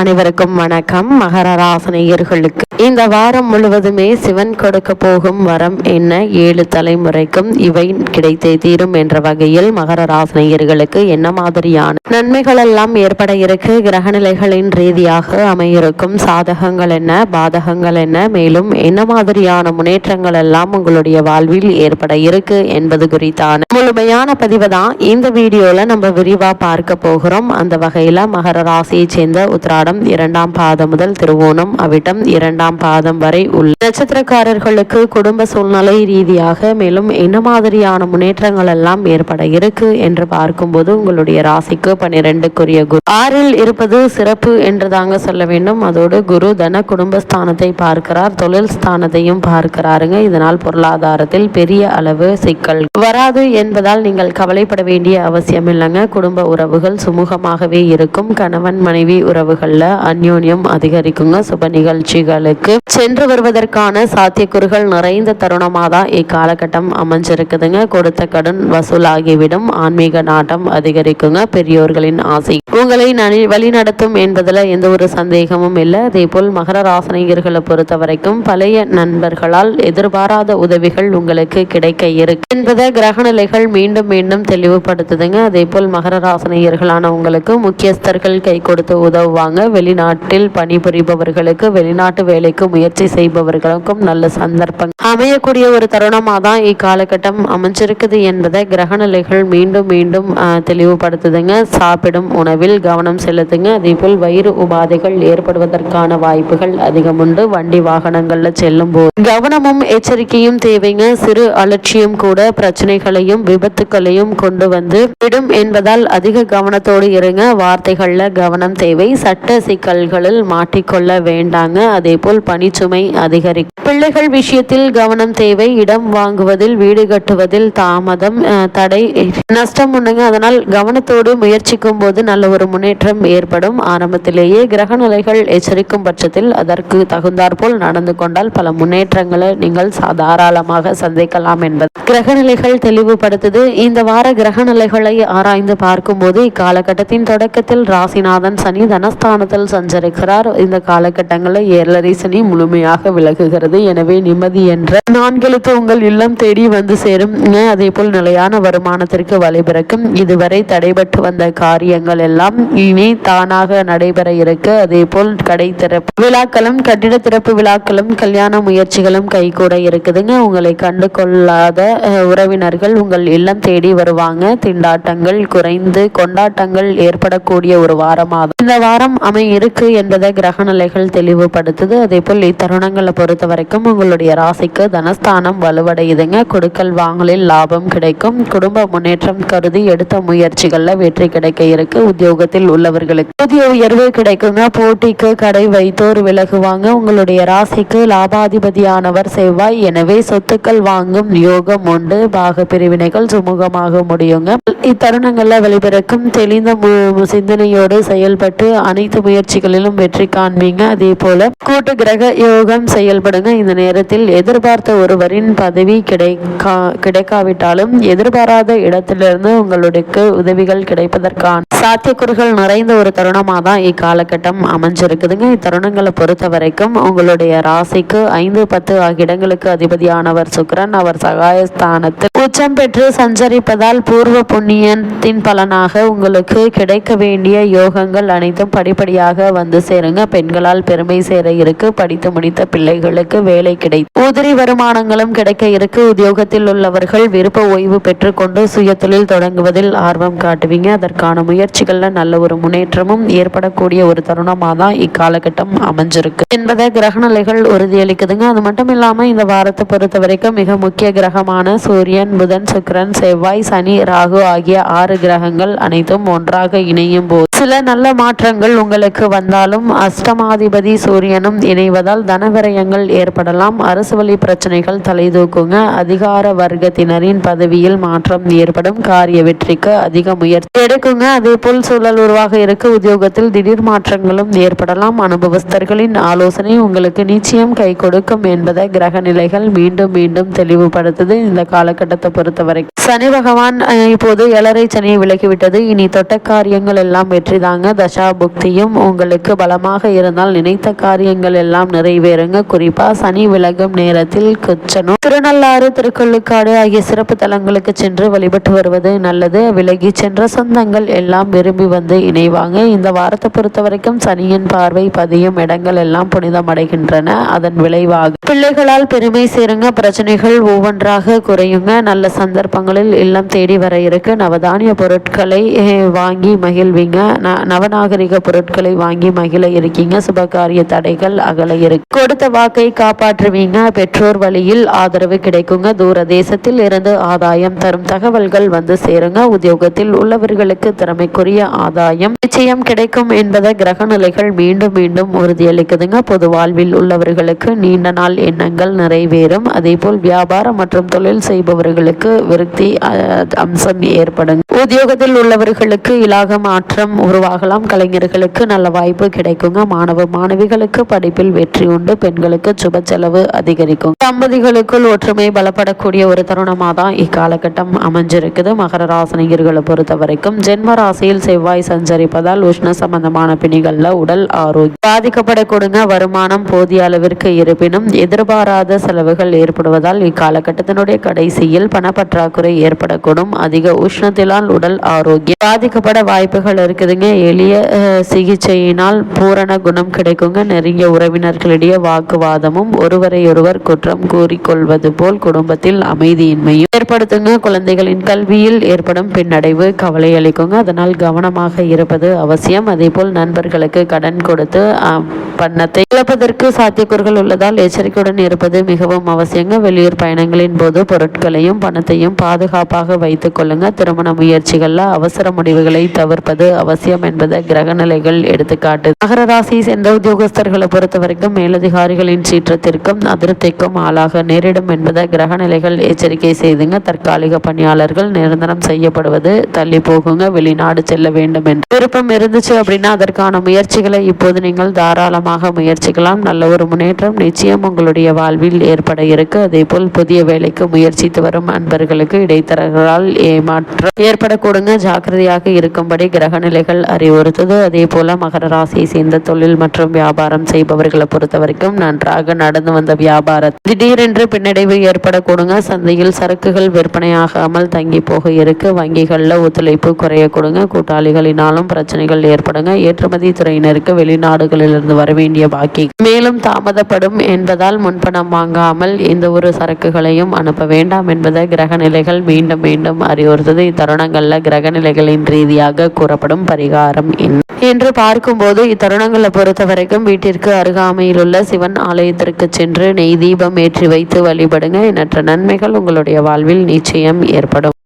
அனைவருக்கும் வணக்கம். மகர ராசனையர்களுக்கு இந்த வாரம் முழுவதுமே சிவன் கொடுக்க போகும் வரம் என்ன? ஏழு தலைமுறைக்கும் இவை கிடைத்தே தீரும் என்ற வகையில் மகர ராசனையர்களுக்கு என்ன மாதிரியான நன்மைகள் எல்லாம் ஏற்பட இருக்கு? கிரகநிலைகளின் ரீதியாக அமையிருக்கும் சாதகங்கள் என்ன? பாதகங்கள் என்ன? மேலும் என்ன மாதிரியான முன்னேற்றங்கள் எல்லாம் உங்களுடைய வாழ்வில் ஏற்பட இருக்கு என்பது குறித்தான முழுமையான பதிவு தான் இந்த வீடியோல நம்ம விரிவா பார்க்க போகிறோம். அந்த வகையில மகர ராசியை சேர்ந்த உத்திராடம் இரண்டாம் பாதம் முதல் திருவோணம் அவிட்டம் இரண்டாம் பாதம் வரை உள்ள நட்சத்திரக்காரர்களுக்கு குடும்ப சூழ்நிலை ரீதியாக மேலும் என்ன மாதிரியான முன்னேற்றங்கள் எல்லாம் ஏற்பட இருக்கு என்று பார்க்கும்போது உங்களுடைய ராசிக்கு பன்னிரெண்டுக்குரிய குரு. ஆறில் இருப்பது சிறப்பு என்று தாங்க சொல்ல வேண்டும். அதோடு குரு தன குடும்பஸ்தானத்தை பார்க்கிறார். தொழில் ஸ்தானத்தையும் பார்க்கிறாருங்க. இதனால் பொருளாதாரத்தில் பெரிய அளவு சிக்கல் வராது என்பதால் நீங்கள் கவலைப்பட வேண்டிய அவசியம் இல்லைங்க. குடும்ப உறவுகள் சுமூகமாகவே இருக்கும். கணவன் மனைவி உறவுகள் உறவுகள்ல அந்யோன்யம் அதிகரிக்குங்க. சுப நிகழ்ச்சிகளுக்கு சென்று வருவதற்கான சாத்தியக்கூறுகள் நிறைந்த தருணமாக தான் இக்காலகட்டம் அமைஞ்சிருக்குதுங்க. கொடுத்த கடன் வசூலாகிவிடும். ஆன்மீக நாட்டம் அதிகரிக்குங்க. பெரியோர்களின் ஆசை உங்களை நனி வழிநடத்தும் என்பதில் எந்த ஒரு சந்தேகமும் இல்லை. அதே போல் மகர ராசனிகர்களை பொறுத்த வரைக்கும் பழைய நண்பர்களால் எதிர்பாராத உதவிகள் உங்களுக்கு கிடைக்க இருக்கு என்பதை கிரகநிலைகள் மீண்டும் மீண்டும் தெளிவுபடுத்துதுங்க. அதே போல் மகர ராசனியர்களான உங்களுக்கு முக்கியஸ்தர்கள் கை கொடுத்து உதவுவாங்க. வெளிநாட்டில் பணிபுரிபவர்களுக்கு வெளிநாட்டு வேலைக்கு முயற்சி செய்பவர்களுக்கும் நல்ல சந்தர்ப்பம் அமையக்கூடிய ஒரு தருணமாக தான் இக்காலகட்டம் அமைஞ்சிருக்குது என்பதை கிரகநிலைகள் மீண்டும் மீண்டும் தெளிவுபடுத்துதுங்க. சாப்பிடும் உணவில் கவனம் செலுத்துங்க. அதே போல் வயிறு உபாதைகள் ஏற்படுவதற்கான வாய்ப்புகள் அதிகம் உண்டு. வண்டி வாகனங்கள்ல செல்லும் போது கவனமும் எச்சரிக்கையும் தேவைங்க. சிறு அலட்சியம் கூட பிரச்சனைகளையும் விபத்துக்களையும் கொண்டு வந்து விடும் என்பதால் அதிக கவனத்தோடு இருங்க. வார்த்தைகள்ல கவனம் தேவை. சட்ட சிக்கல்களில் மாட்டிக்கொள்ள வேண்டாங்க. அதே போல் பணிச்சுமை அதிகரிக்கும். பிள்ளைகள் விஷயத்தில் கவனம் தேவை. இடம் வாங்குவதில் வீடு கட்டுவதில் தாமதம் தடை. நஷ்டம் உண்டுங்க. அதனால் கவனத்தோடு முயற்சிக்கும் போது நல்ல ஒரு முன்னேற்றம் ஏற்படும். ஆரம்பத்திலேயே கிரகநிலைகள் எச்சரிக்கும் பட்சத்தில் அதற்கு தகுந்தாற்போல் நடந்து கொண்டால் பல முன்னேற்றங்களை நீங்கள் தாராளமாக சந்திக்கலாம் என்பது. கிரகநிலைகள் தெளிவுபடுத்துது. இந்த வார கிரகநிலைகளை ஆராய்ந்து பார்க்கும்போது இக்காலகட்டத்தின் தொடக்கத்தில் ராசிநாதன் சனி தனஸ்தானத்தில் சஞ்சரிக்கிறார். இந்த காலகட்டங்களில் ஏழரை சனி முழுமையாக விலகுகிறது. எனவே நிம்மதி என்ற நான்கெழுத்து உங்கள் இல்லம் தேடி வந்து சேரும். அதே போல் நிலையான வருமானத்திற்கு வழிபிறக்கும் இதுவரை தடைபட்டு வந்த காரியங்கள் எல்லாம் இனி தானாக நடைபெற இருக்கு. அதே போல் கடை திறப்பு விழாக்களும் கட்டிட திறப்பு விழாக்களும் கல்யாண முயற்சிகளும் கைகூட இருக்குதுங்க. உங்களை கண்டு கொள்ளாத உறவினர்கள் உங்கள் இல்லம் தேடி வருவாங்க. திண்டாட்டங்கள் குறைந்து கொண்டாட்டங்கள் ஏற்படக்கூடிய ஒரு வாரமாகும் இந்த வாரம் எல்லாமே இருக்கு என்பதை கிரகநிலைகள் தெளிவுபடுத்துது. அதே போல் இத்தருணங்களை பொறுத்த வரைக்கும் உங்களுடைய ராசிக்கு தனஸ்தானம் வலுவடையுதுங்க. கொடுக்கல் வாங்கலில் லாபம் கிடைக்கும். குடும்ப முன்னேற்றம் கருதி எடுத்த முயற்சிகளில் வெற்றி கிடைக்க இருக்கு. உத்தியோகத்தில் உள்ளவர்களுக்கு புதிய உயர்வு கிடைக்குங்க. போட்டிக்கு கடை வைத்தோர் விலகுவாங்க. உங்களுடைய ராசிக்கு லாபாதிபதியானவர் செவ்வாய். எனவே சொத்துக்கள் வாங்கும் யோகம் உண்டு. பாக பிரிவினைகள் சுமூகமாக முடியுங்க. இத்தருணங்களில் வெளிபிறக்கும் தெளிந்த மு- சிந்தனையோடு செயல்பட்டு அனைத்து முயற்சிகளிலும் வெற்றி காண்பீங்க. அதே போல கூட்டு கிரக யோகம் செயல்படுங்க. இந்த நேரத்தில் எதிர்பார்த்த ஒருவரின் பதவி கிடைக்கா கிடைக்காவிட்டாலும் எதிர்பாராத இடத்திலிருந்து உங்களுக்கு உதவிகள் கிடைப்பதற்கான சாத்தியக்கூறுகள் நிறைந்த ஒரு தருணமாக தான் இக்காலகட்டம் அமைஞ்சிருக்குதுங்க. இத்தருணங்களை பொறுத்த வரைக்கும் உங்களுடைய ராசிக்கு ஐந்து பத்து ஆகிய இடங்களுக்கு அதிபதியானவர் சுக்ரன் அவர் சகாயஸ்தானத்தில் உச்சம் பெற்று சஞ்சரிப்பதால் பூர்வ புண்ணியத்தின் பலனாக உங்களுக்கு கிடைக்க வேண்டிய யோகங்கள் அனைத்தும் படிப்படியாக வந்து சேருங்க. பெண்களால் பெருமை சேர இருக்கு. படித்து முடித்த பிள்ளைகளுக்கு வேலை கிடைக்கும் உதிரி வருமானங்களும் கிடைக்க இருக்கு. உத்தியோகத்தில் உள்ளவர்கள் விருப்ப ஓய்வு பெற்றுக்கொண்டு சுய தொழில் தொடங்குவதில் ஆர்வம் காட்டுவீங்க. அதற்கான முயற்சிகள்ல நல்ல ஒரு முன்னேற்றமும் ஏற்படக்கூடிய ஒரு தருணமாக தான் இக்காலகட்டம் அமைஞ்சிருக்கு. என்பதை கிரகநிலைகள் உறுதியளிக்குதுங்க. அது மட்டும் இல்லாம இந்த வாரத்தை பொறுத்த வரைக்கும் மிக முக்கிய கிரகமான சூரியன் புதன் சுக்கிரன் செவ்வாய் சனி ராகு ஆகிய ஆறு கிரகங்கள் அனைத்தும் ஒன்றாக இணையும் போது சில நல்ல மாற்றங்கள் உங்களுக்கு வந்தாலும் அஷ்டமாதிபதி சூரியனும் இணைவதால் தனவிரயங்கள் ஏற்படலாம். அரசு வழி பிரச்சனைகள் தலைதூக்குங்க அதிகார வர்க்கத்தினரின் பதவியில் மாற்றம் ஏற்படும். காரிய வெற்றிக்கு அதிக முயற்சி எடுக்குங்க. அதே போல் சூழல் உருவாக இருக்க. உத்தியோகத்தில் திடீர் மாற்றங்களும் ஏற்படலாம். அனுபவஸ்தர்களின் ஆலோசனை உங்களுக்கு நிச்சயம் கை கொடுக்கும் என்பதை கிரக நிலைகள் மீண்டும் மீண்டும் தெளிவுபடுத்துது. இந்த காலகட்டத்தில் யோகத்தை பொறுத்த வரைக்கும் சனி பகவான் இப்போது ஏழரை சனியை விலகிவிட்டது இனி தொட்ட காரியங்கள் எல்லாம் வெற்றி தாங்க தசா புக்தியும் உங்களுக்கு பலமாக இருந்தால் நினைத்த காரியங்கள் எல்லாம் நிறைவேறுங்க. குறிப்பா சனி விலகும் நேரத்தில் குச்சனும். திருநள்ளாறு திருக்கள்ளுக்காடு ஆகிய சிறப்பு தலங்களுக்கு சென்று வழிபட்டு வருவது நல்லது. விலகி சென்ற சொந்தங்கள் எல்லாம் விரும்பி வந்து இணைவாங்க. இந்த வாரத்தை பொறுத்த வரைக்கும் சனியின் பார்வை பதியும் இடங்கள் எல்லாம் புனிதம் அடைகின்றன அதன் விளைவாக பிள்ளைகளால் பெருமை சேருங்க. பிரச்சனைகள் ஒவ்வொன்றாக குறையுங்க. நல்ல சந்தர்ப்பங்களில் இல்லம் தேடி வர இருக்கு. நவதானிய பொருட்களை வாங்கி மகிழ்வீங்க. நவநாகரிக பொருட்களை வாங்கி மகிழ இருக்கீங்க. சுபகாரிய தடைகள் அகல இருக்கு. கொடுத்த வாக்கை காப்பாற்றுவீங்க. பெற்றோர் வழியில் ஆதரவு கிடைக்குங்க. தூர தேசத்தில் இருந்து ஆதாயம் தரும் தகவல்கள் வந்து சேருங்க. உத்தியோகத்தில் உள்ளவர்களுக்கு திறமைக்குரிய ஆதாயம் நிச்சயம் கிடைக்கும் என்பதை கிரக நிலைகள் மீண்டும் மீண்டும் உறுதியளிக்குதுங்க. பொது வாழ்வில் உள்ளவர்களுக்கு நீண்ட நாள் எண்ணங்கள் நிறைவேறும். அதேபோல் வியாபாரம் மற்றும் தொழில் செய்பவர்கள் உள்ளவர்களுக்கு விருத்தி அம்சம் ஏற்படும் உத்தியோகத்தில் உள்ளவர்களுக்கு இலாக மாற்றம் உருவாகலாம். கலைஞர்களுக்கு நல்ல வாய்ப்பு கிடைக்குங்க. மாணவ மாணவிகளுக்கு படிப்பில் வெற்றி உண்டு. பெண்களுக்கு சுப செலவு அதிகரிக்கும். தம்பதிகளுக்குள் ஒற்றுமை பலப்படக்கூடிய ஒரு தருணமாக தான் இக்காலகட்டம் அமைஞ்சிருக்குது. மகர ராசினியர்களை பொறுத்த வரைக்கும் ஜென்ம ராசியில் செவ்வாய் சஞ்சரிப்பதால் உஷ்ண சம்பந்தமான பிணிகள்ல உடல் ஆரோக்கியம் பாதிக்கப்படக்கூடுங்க. வருமானம் போதிய அளவிற்கு இருப்பினும் எதிர்பாராத செலவுகள் ஏற்படுவதால் இக்காலகட்டத்தினுடைய கடைசியில் பணப்பற்றாக்குறை ஏற்படக்கூடும். அதிக உஷ்ணத்தினால் உடல் ஆரோக்கியம். பாதிக்கப்பட வாய்ப்புகள் இருக்குதுங்க. எளிய சிகிச்சையினால் பூரண குணம் கிடைக்குங்க. நெருங்கிய உறவினர்களிடையே வாக்குவாதமும் ஒருவரையொருவர் குற்றம் கூறிக்கொள்வது போல் குடும்பத்தில் அமைதியின்மையும் ஏற்படுத்துங்க. குழந்தைகளின் கல்வியில் ஏற்படும் பின்னடைவு கவலை அளிக்குங்க. அதனால் கவனமாக இருப்பது அவசியம். அதேபோல் நண்பர்களுக்கு கடன் கொடுத்து பண்ணத்தை பணத்தை இழப்பதற்கு சாத்தியக்கூறுகள் உள்ளதால் எச்சரிக்கையுடன் இருப்பது மிகவும் அவசியங்க. வெளியூர் பயணங்களின் போது பொருட்களையும் பணத்தையும் பாதுகாப்பாக வைத்து கொள்ளுங்க. திருமண முயற்சிகள்ல அவசர முடிவுகளை தவிர்ப்பது அவசியம் என்பதை கிரக நிலைகள் எடுத்துக்காட்டு. மகர ராசி சென்ற உத்தியோகஸ்தர்களை பொறுத்த வரைக்கும் மேலதிகாரிகளின் சீற்றத்திற்கும் அதிருப்திக்கும் ஆளாக நேரிடும் என்பதை கிரக நிலைகள் எச்சரிக்கை செய்துங்க. தற்காலிக பணியாளர்கள் நிரந்தரம் செய்யப்படுவது தள்ளி போகுங்க. வெளிநாடு செல்ல வேண்டும் என்று. விருப்பம் இருந்துச்சு அப்படின்னா அதற்கான முயற்சிகளை இப்போது நீங்கள் தாராளமாக முயற்சிக்கலாம். நல்ல ஒரு முன்னேற்றம் நிச்சயம் உங்களுடைய வாழ்வில் ஏற்பட இருக்கு. அதே போல் புதிய வேலைக்கு முயற்சித்து வரும் அன்பர்களுக்கு இடைத்தரகர்களால் ஏமாற்ற ஏற்படக்கூடுங்க. ஜாக்கிரதையாக இருக்கும்படி கிரக நிலைகள் அதே போல மகர ராசியை சேர்ந்த தொழில் மற்றும் வியாபாரம் செய்பவர்களை பொறுத்த வரைக்கும் நன்றாக நடந்து வந்த வியாபாரம் திடீரென்று பின்னடைவு ஏற்படக்கூடுங்க. சந்தையில் சரக்குகள் விற்பனையாகாமல் தங்கி போக இருக்கு. வங்கிகளில் ஒத்துழைப்பு குறைய கொடுங்க கூட்டாளிகளினாலும் பிரச்சனைகள் ஏற்படுங்க. ஏற்றுமதி துறையினருக்கு வெளிநாடுகளிலிருந்து வர வேண்டிய பாக்கி மேலும் தாமதப்படும் என்பதால் முன்பணம் வாங்காமல் எந்த ஒரு சரக்குகளையும் அனுப்ப வேண்டாம் என்பது கிரக கிரகநிலைகள் மீண்டும் மீண்டும் அறிவுறுத்தது. இத்தருணங்களில் கிரகநிலைகளின் ரீதியாக கூறப்படும் பரிகாரம் என்ன? என்று பார்க்கும்போது இத்தருணங்களை பொறுத்த வரைக்கும் வீட்டிற்கு அருகாமையில் உள்ள சிவன் ஆலயத்திற்கு சென்று நெய் தீபம் ஏற்றி வைத்து வழிபடுங்க. எண்ணற்ற நன்மைகள் உங்களுடைய வாழ்வில் நிச்சயம் ஏற்படும்.